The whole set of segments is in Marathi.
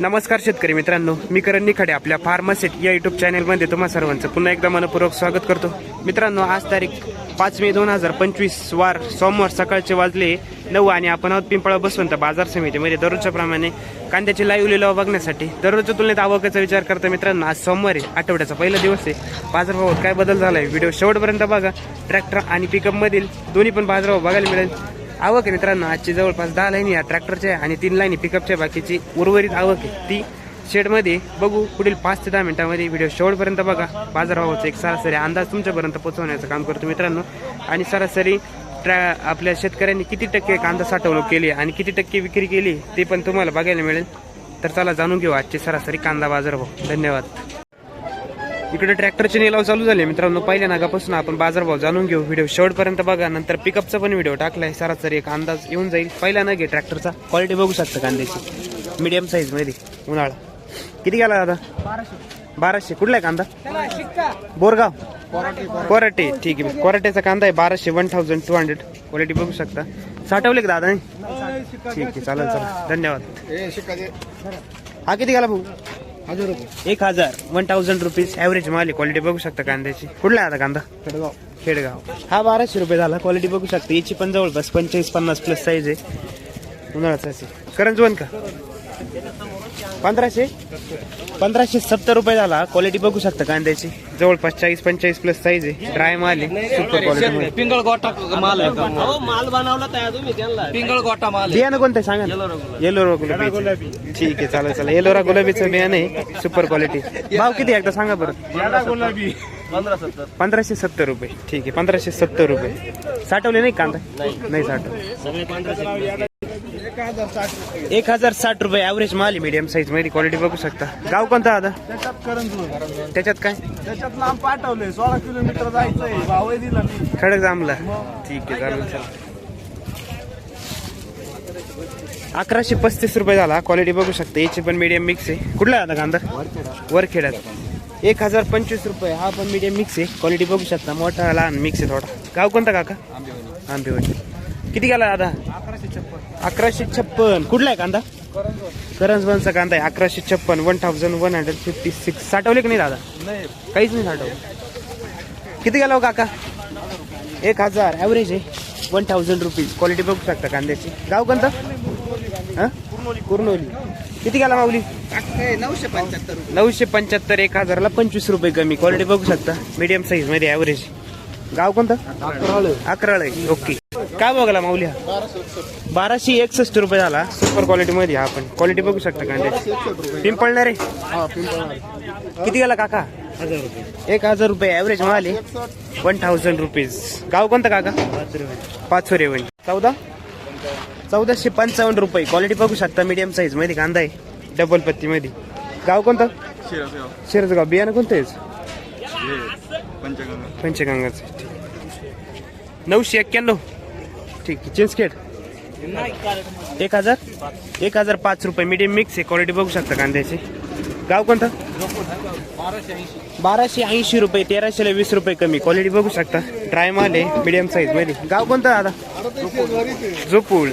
नमस्कार शेतकरी मित्रांनो मी करण निखाडे आपल्या फार्मासेट या युट्यूब चॅनलमध्ये तुम्हा सर्वांचं पुन्हा एकदा मनपूर्वक स्वागत करतो. मित्रांनो आज तारीख पाच मे दोन हजार पंचवीस वार सोमवार सकाळचे वाजले नऊ आणि आपण आहोत पिंपळा बसवंत बाजार समितीमध्ये. दररोजच्या प्रमाणे कांद्याची लाईव्ह लिलाव बघण्यासाठी दररोजच्या तुलनेत आवकाचा विचार करता मित्रांनो आज सोमवारी आठवड्याचा पहिला दिवस आहे. बाजारभावात काय बदल झाला आहे व्हिडिओ शेवटपर्यंत बघा. ट्रॅक्टर आणि पिकअपमधील दोन्ही पण बाजारभाव बघायला मिळेल. आवक आहे मित्रांनो. आजची जवळपास दहा लाईनी या ट्रॅक्टरच्या आणि तीन लाईनी पिकअपच्या बाकीची उर्वरित आवक आहे. ती शेडमध्ये बघू पुढील पाच ते दहा मिनिटांमध्ये व्हिडिओ शेवटपर्यंत बघा. बाजारभावाचा एक सरासरी अंदाज तुमच्यापर्यंत पोहोचवण्याचं काम करतो मित्रांनो. आणि सरासरी ट्रॅ आपल्या शेतकऱ्यांनी किती टक्के कांदा साठवणूक केली आणि किती टक्के विक्री केली ते पण तुम्हाला बघायला मिळेल. तर चला जाणून घेऊ आजची सरासरी कांदा बाजारभाव धन्यवाद. इकडे ट्रॅक्टरचे निलाव चालू झाले मित्रांनो पहिल्या नागापासून आपण बाजारभाव जाणून घेऊ. व्हिडिओ शेवटपर्यंत बघा. नंतर पिकअपचा पण व्हिडिओ टाकलाय सरासरी एक अंदाज येऊन जाईल. पहिला ना घे ट्रॅक्टरचा. क्वालिटी बघू शकता कांद्याची. मीडियम साईजमध्ये. उन्हाळा. किती गेला दादा? बाराशे. कुठला आहे कांदा? बोरगाव. कोराटे. ठीक आहे. कोराटेचा कांदा आहे. बाराशे one thousand two hundred quality बघू शकता. साठवले का दादा? ठीक आहे. चालेल चालेल. धन्यवाद. हा किती गेला भाऊ? हजार रुपये. एक हजार. वन थाउजंड रुपीज ॲव्हरेज माल क्वालिटी बघू शकता कांद्याची. कुठला आता कांदा? खेडगाव. खेडगाव. हा बाराशे रुपये झाला. क्वालिटी बघू शकता. याची पण जवळपास पंचेचाळीस पन्नास प्लस साईज आहे. उन्हाळ्याचा असेल करंजवन का? पंधराशे? पंधराशे सत्तर रुपये झाला. क्वालिटी बघू शकता कांद्याची. जवळपास चाळीस पंचेचाळीस प्लस साईज आहे. ड्राय माल आहे. सुपर क्वालिटी पिंगळ गोटा माल आहे हो माल बनवला तयार तुम्ही त्यांना. पिंगळ गोटा माल आहे. बियाणं कोणतं सांगा ना. येलोरा गुलाबी. ठीक आहे चालेल चालेल. येलोरा गुलाबीचं बियाणं आहे. सुपर क्वालिटी भाव किती आहे एकदा सांगा बरं. गुलाबी. पंधराशे सत्तर रुपये. ठीक आहे पंधराशे सत्तर रुपये. साठवले नाही कांदा? नाही. साठवले. एक हजार साठ रुपये ॲव्हरेज माल मीडियम साईजमध्ये. क्वालिटी बघू शकता. गाव कोणता आता त्याच्यात करंज त्याच्यात काय? त्याच्यात लांब पाठवले सोळा किलोमीटर जायचंय. भावही दिला मी खडक जांभला ठीक आहे चालेल चालेल अकराशे पस्तीस रुपये झाला. क्वालिटी बघू शकता. याची पण मीडियम मिक्स आहे. कुठला आहे आता कांदा? वरखेड्यात एक हजार पंचवीस रुपये. हा पण मीडियम मिक्स आहे. क्वालिटी बघू शकता. मोठा लहान मिक्स आहे थोडा. गाव कोणता काका? आंबेवडी किती गेला दादा? अकराशे छप्पन. कुठला आहे कांदा? करंजवनचा कांदा आहे. अकराशे छप्पन one thousand one hundred fifty six साठवले की नाही दादा? नाही. काहीच नाही साठवलं. किती गेला हो काका? एक हजार. ॲव्हरेज आहे. वन थाउजंड रुपीज क्वालिटी बघू शकता कांद्याची. गाव कोणतं? हां? कुर्नोली. किती गेला माऊली? नऊशे पंच्याहत्तर. नऊशे पंच्याहत्तर एक हजारला पंचवीस रुपये कमी. क्वालिटी बघू शकता. मीडियम साईजमध्ये ॲव्हरेज गाव कोणतं? रुपये अकराळ. आहे ओके काय बघाला माऊली हा? बाराशे एकसष्ट रुपये झाला. सुपर क्वालिटी मध्ये हा पण. क्वालिटी बघू शकता कांद्याची पिंपळणार आहे. हा किती गेला काका? एक हजार रुपये ॲव्हरेज आहे वन थाउजंड रुपीज गाव कोणतं काका? पाचोरे वन चौदा? चौदाशे पंचावन्न रुपये. क्वालिटी बघू शकता मीडियम साईजमध्ये. कांदा आहे. डबल पत्ती मध्ये. गाव कोणतं? शिरजगाव बियाणं कोणतं आहे? पंचगंगाचं. नऊशे एक्क्याण्णव. ठीक आहे. चिंचखेड एक हजार? एक हजार पाच रुपये. मीडियम मिक्स आहे. क्वालिटी बघू शकता कांद्याची. गाव कोणतं? बाराशे ऐंशी रुपये तेराशेला वीस रुपये कमी. क्वालिटी बघू शकता. ड्राय माल आहे मीडियम साईजमध्ये. गाव कोणतं दादा? झोपूळ.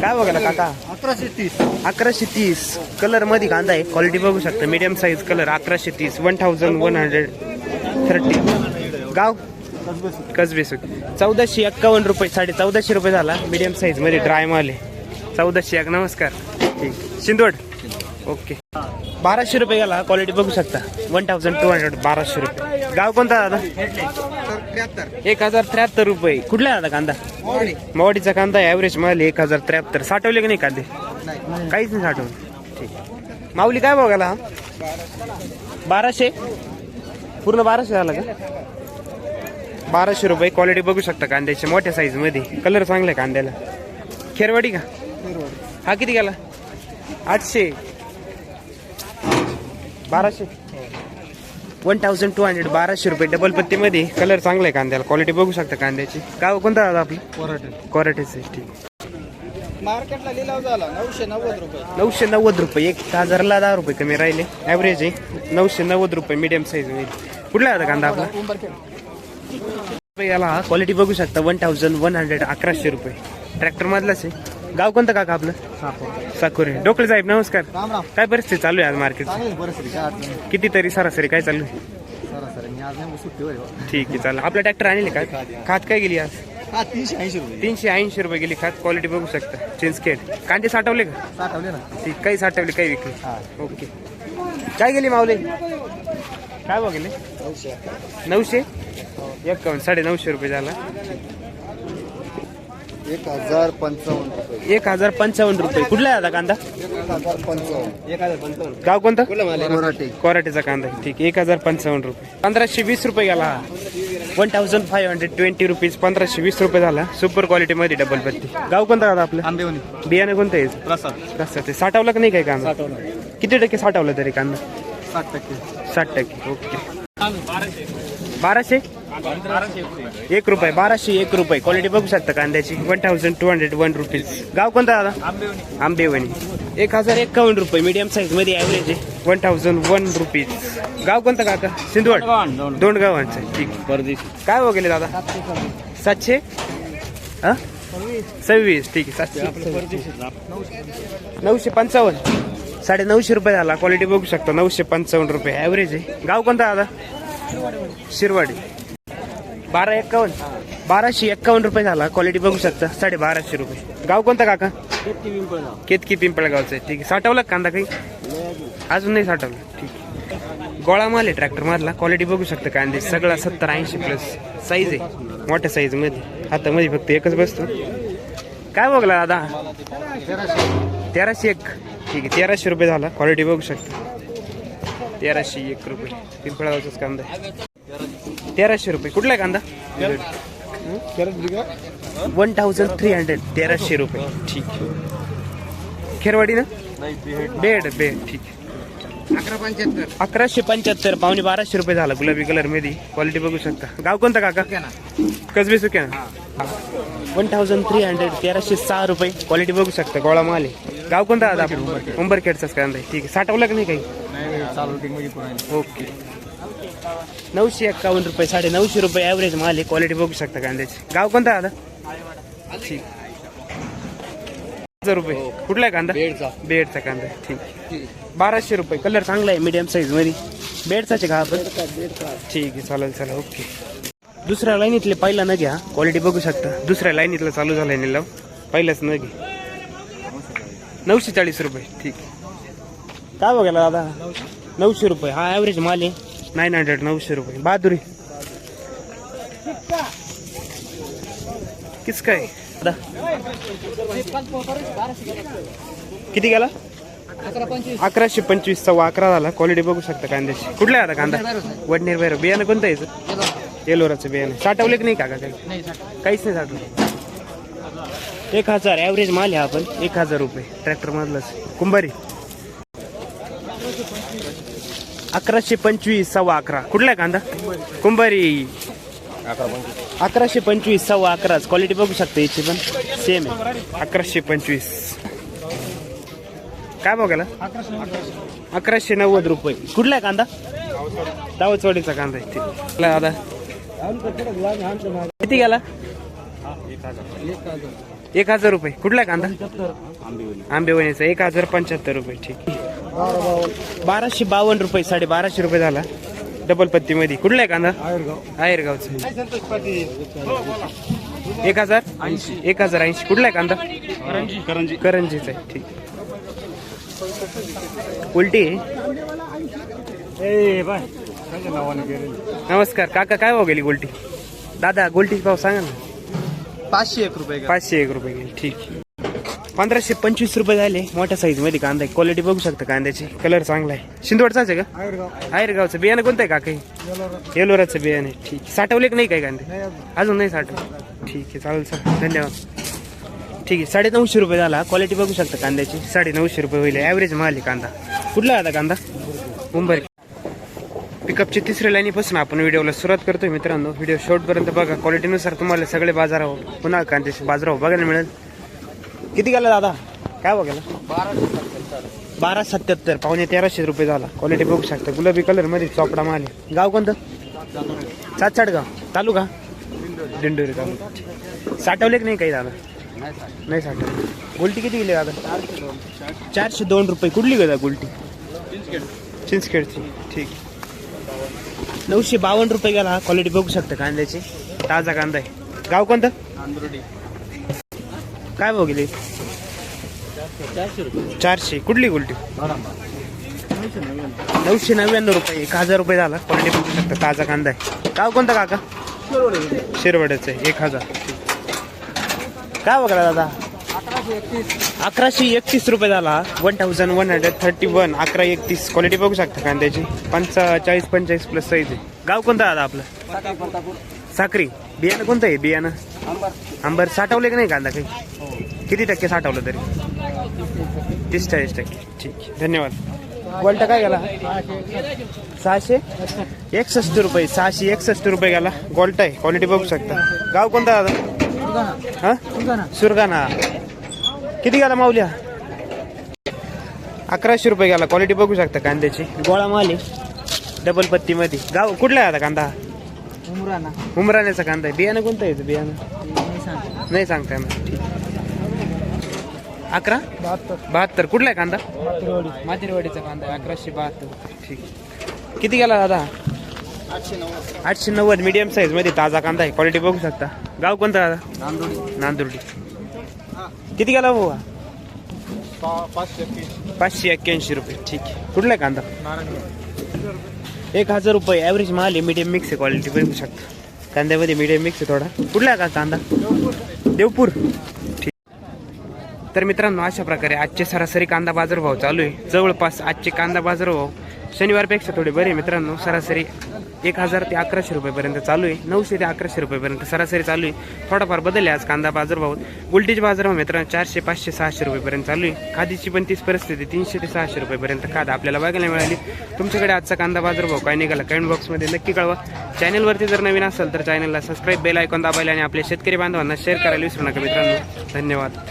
काय बघायला काका? अकराशे तीस. अकराशे तीस. कलरमध्ये कांदा आहे. क्वालिटी बघू शकता. मीडियम साईज कलर अकराशे तीस. One thousand one hundred thirty गाव? कसबे चौदाशे एक्कावन्न रुपये साडे चौदाशे रुपये झाला. मीडियम साईजमध्ये ड्राय माल आहे. चौदाशे एक नमस्कार. ठीक. शिंदोड ओके. बाराशे रुपये गेला. क्वालिटी बघू शकता. वन थाउजंड टू हंड्रेड बाराशे रुपये. गाव कोणता दादा? एक हजार त्र्याहत्तर रुपये. कुठला दादा कांदा? मावडीचा कांदा ॲव्हरेज माल एक हजार त्र्याहत्तर. साठवले की नाही कांदे? काहीच नाही साठवलं. ठीक. माऊली काय बघायला हा बाराशे? पूर्ण बाराशे झाला का? बाराशे रुपये क्वालिटी बघू शकता कांद्याची मोठ्या साईजमध्ये. कलर चांगला कांद्याला. खेरवाडी का? हा किती गेला? आठशे. बाराशे. वन थाउजंड टू हंड्रेड बाराशे रुपये डबल पत्तीमध्ये. कलर चांगला आहे कांद्याला. क्वालिटी बघू शकता कांद्याची. गाव कोणता दादा आपलं? कोराटे. कोराटेच ठीक. मार्केटला लिलाव झाला. नऊशे नव्वद रुपये. नऊशे नव्वद रुपये. एक हजारला दहा रुपये कमी राहिले. ॲव्हरेज आहे. नऊशे नव्वद रुपये मीडियम साईजमध्ये. कुठला आहे आता कांदा आपला? याला क्वालिटी बघू शकता वन थाउजंड वन हंड्रेड अकराशे रुपये. ट्रॅक्टर मधलाच आहे. गाव कोणतं काका आपलं? साकुरे. डोकळे साहेब नमस्कार. काय परिस्थिती चालू आहे आज मार्केट चांगली परिस्थिती काय अडचण नाही. किती तरी सरासरी काय चालू आहे. ठीक आहे चालेल. आपला ट्रॅक्टर आणले का? खात काय गेली आज? तीनशे ऐंशी रुपये. तीनशे ऐंशी रुपये गेली खात. क्वालिटी बघू शकता. चिंचकेट कांदे साठवले का? साठवले ना. ठीक काही साठवले काही विकले. ओके काय गेली माऊली? काय बघ गेले नऊशे? एक्कावन्न साडे नऊशे रुपये झाला. एक हजार पंचावन्न रुपये. एक हजार पंचावन्न रुपये. कुठला आहे आता कांदा? एक हजार पंचावन्न. एक हजार पंचावन्न. गाव कोणतं? मराठी कोराटेचा कांदा. आहे. ठीक एक हजार पंचावन्न रुपये. पंधराशे वीस रुपये गेला. One thousand five hundred twenty rupees पंधराशे वीस रुपये झाला. सुपर क्वालिटीमध्ये डबल पत्ती गाव कोणतं दादा आपलं? आंबेवणी बियाणं कोणतं आहे? प्रसाद. ते साठवलं का नाही काय कांदा? किती टक्के साठवलं तरी कांदा? साठ टक्के. साठ टक्के. ओके. बाराशे. एक रुपये. बाराशे एक रुपये. क्वालिटी बघू शकता कांद्याची. One thousand two hundred one rupees गाव कोणता दादा? आंबेवणी. एक हजार एक्कावन्न रुपये. मीडियम साईजमध्ये ॲव्हरेज आहे. वन थाउजंड वन रुपीज गाव कोणतं काका? सिंधवड दोन गावांचं ठीक. परदेशी. काय वगैरे दादा? सातशे हा? सव्वीस. ठीक आहे. सातशे. नऊशे पंचावन्न. साडे नऊशे रुपये झाला. क्वालिटी बघू शकता. नऊशे पंचावन्न रुपये. ॲव्हरेज आहे. गाव कोणता दादा? शिरवाडी. बारा एक्कावन्न बाराशे एक्कावन्न रुपये झाला. क्वालिटी बघू शकता. साडे बाराशे रुपये. गाव कोणता काका? केतकी पिंपळगावचं आहे. ठीक आहे. साठवलं कांदा काही? अजून नाही साठवलं. ठीक गोळा माल आहे ट्रॅक्टर मारला क्वालिटी बघू शकता कांदे. सगळा सत्तर ऐंशी प्लस साईज आहे. मोठ्या साईजमध्ये. हातामध्ये फक्त एकच बसतो. काय बघला दादा? तेराशे एक. ठीक आहे तेराशे रुपये झाला. क्वालिटी बघू शकता. तेराशे एक रुपये. पिंपळावरचाच कांदा आहे. तेराशे रुपये. कुठला आहे कांदा? वन थाउजंड थ्री हंड्रेड तेराशे रुपये. ठीक आहे. खेरवाडी ना? बेड बेड. ठीक अकरा पंच्याहत्तर अकराशे पंच्याहत्तर. पावणे बाराशे रुपये झाला. गुलाबी कलरमध्ये. क्वालिटी बघू शकता. गाव कोणता काका? कसबी सुक्या वन थाउजंड थ्री हंड्रेड तेराशे सहा रुपये. क्वालिटी बघू शकता. गोळा माल आहे. गाव कोणता आता? उंबरखेडचाच कांदा आहे ठीक आहे. साठवलं का नाही काही? ओके. नऊशे एक्कावन्न रुपये साडे नऊशे रुपये ॲव्हरेज माल आहे. क्वालिटी बघू शकता कांद्याची गाव कोणता आता? ठीक. हजार रुपये. कुठला आहे कांदा? बेडचा. बेडचा कांदा. आहे. ठीक. बाराशे रुपये. कलर चांगला आहे मीडियम साईजमध्ये. बेडचाचे का आपण ठीक आहे चालेल चला ओके. दुसऱ्या लाईनीतले पहिला न घ्या क्वालिटी बघू शकता. दुसऱ्या लाईनीतला चालू झालाय निलाव पहिलाच न घे नऊशे चाळीस रुपये. ठीक. काय बघायला दादा? नऊशे रुपये. हा ॲव्हरेज माल आहे. नाईन हंड्रेड नऊशे रुपये. बहादुरी. किस काय? दादा. किती गेला? अकराशे पंचवीस सव्वा अकरा झाला. क्वालिटी बघू शकता कांद्याची. कुठला आहे आता कांदा? वडनेर बाहेर बियाणं कोणतं यायचं येलोराचं बियाणं. साठवले की नाही काही काहीच नाही साठवलं एक हजार ॲव्हरेज माल आहे आपण. एक हजार रुपये ट्रॅक्टरमधलंच कुंभारी. अकराशे पंचवीस सव्वा अकरा. कुठला आहे कांदा? कुंभारी. अकराशे पंचवीस सव्वा अकराच. क्वालिटी बघू शकता याची पण. सेम आहे. अकराशे पंचवीस. काय बघायला अकराशे नव्वद रुपये. कुठला आहे कांदा? दावचवाडीचा कांदा आहे. दादा. किती गेला? एक हजार रुपये. कुठला कांदा? आंबेवणीचा. एक हजार पंच्याहत्तर रुपये. ठीक. बाराशे बावन्न रुपये साडे बाराशे रुपये झाला. डबल पत्ती मध्ये कुठला आहे कांदा? आयरगावचा एक हजार? एक हजार ऐंशी. कुठला आहे कांदा? करंजी. करंजीचा आहे. ठीक. उलटी? नमस्कार. काका काय भाव गेली गोल्टी दादा गोल्टीची भाव सांगा ना. पाचशे एक रुपये पाचशे एक रुपये गेली ठीक पंधराशे पंचवीस रुपये झाले मोठ्या साईजमध्ये कांदा आहे. क्वालिटी बघू शकता कांद्याची. कलर चांगला आहे. शिंदवडचाच आहे का? आयरगावचं बियाणं कोणतं आहे का काही? येलोराचं. बियाणं ठीक आहे. साठवले की नाही काय कांदे? अजून. नाही साठवले. ठीक आहे चालेल सर. धन्यवाद. ठीक आहे साडे नऊशे रुपये झाला. क्वालिटी बघू शकता कांद्याची. साडे नऊशे रुपये होईल. ॲव्हरेज माल आहे कांदा. कुठला आहे आता कांदा? मुंबई. पिकअपची तिसऱ्या लाईनीपासून आपण व्हिडिओला सुरुवात करतोय मित्रांनो. व्हिडिओ शॉर्टपर्यंत बघा. क्वालिटीनुसार तुम्हाला सगळे बाजाराव पुन्हा कांद्याचे बाजाराव बघायला मिळेल. किती गेला दादा? काय बघायला बारा सत्याहत्तर. पावणे तेराशे रुपये झाला. क्वालिटी बघू शकता. गुलाबी कलरमध्ये चोपडा माल गाव कोणतं? सातसाड गाव. तालुका? दिंडोरी गाव साठवले की नाही काही दादा? नाही साठवलं. गुलटी किती गेली दादा? चारशे दोन. रुपये. कुठली गदा गुलटी? चिंचखेडची. ठीक. नऊशे बावन्न रुपये गेला क्वालिटी बघू शकता कांद्याची. ताजा कांदा आहे. गाव कोणतं? काय भाव गेली? चारशे रुपये. चारशे. कुठली गुलटी नऊशे नव्याण्णव रुपये. एक हजार रुपये झाला. क्वालिटी बघू शकता. ताजा कांदा आहे. गाव कोणतं काका? शिरवड्याचं आहे. एक हजार. काय बघा दादा? अकराशे एकतीस रुपये झाला. One thousand one hundred thirty one अकरा एकतीस. क्वालिटी बघू शकता कांद्याची पंचेचाळीस पंचेचाळीस प्लस साईज आहे. गाव कोणतं दादा आपलं? साक्री. बियाणं कोणतं आहे? बियाणं? आंबर. साठवले की नाही कांदा काही? किती टक्के साठवलं तरी? तीस चाळीस टक्के. ठीक. धन्यवाद. गोल्टा काय गेला? सहाशे? एकसष्ट रुपये. सहाशे एकसष्ट रुपये गेला. गोल्टा आहे. क्वालिटी बघू शकता. गाव कोणता दादा? हा? सुरगाणा. किती गेला माऊल्या अकराशे रुपये गेला. क्वालिटी बघू शकता कांद्याची. गोळा माल आहे. डबल पत्तीमध्ये गाव कुठला आहे आता कांदा? उमराण्याचा कांदा आहे. बियाणं कोणतं आहे बियाणं? नाही सांगता. ना अकरा? बहात्तर. कुठला आहे कांदा? मातेरवाडीचा कांदा आहे. अकराशे बहात्तर. ठीक. किती गेला दादा? आठशे नव्वद. मीडियम साईजमध्ये ताजा कांदा आहे. क्वालिटी बघू शकता. गाव कोणतं दादा? नांदुर्डी किती गेला भाऊ हा? पाचशे एक्क्याऐंशी रुपये. ठीक. आहे कुठला आहे कांदा एक हजार रुपये. ॲव्हरेज माल आहे. मीडियम मिक्स आहे. क्वालिटी बघू शकता. कांद्यामध्ये मीडियम मिक्स आहे थोडा. कुठला आहे का कांदा? देवपूर. ठीक. तर मित्रांनो अशा प्रकारे आजचे सरासरी कांदा बाजारभाव चालू आहे. जवळपास आजचे कांदा बाजारभाव शनिवारपेक्षा थोडे बरे आहे मित्रांनो. सरासरी एक हजार ते अकराशे रुपयेपर्यंत चालू आहे. नऊशे ते अकराशे रुपयेपर्यंत सरासरी चालू आहे. थोडाफार बदल आहे आज कांदा बाजारभाव गुलटीज बाजारभाव मित्रांनो चारशे पाचशे सहाशे रुपयेपर्यंत चालू आहे. खादीची पण तीच परिस्थिती तीनशे ते सहाशे रुपयेपर्यंत खादा आपल्याला बघायला मिळाली. तुमच्याकडे आजचा कांदा बाजारभाव काय निघाला? कमेंट बॉक्समध्ये नक्की कळवा. चॅनलवरती जर नवीन असेल तर चॅनलला सबस्क्राईब बेल आयकॉन दाबायला आणि आपल्या शेतकरी बांधवांना शेअर करायला विसरू नका मित्रांनो. धन्यवाद.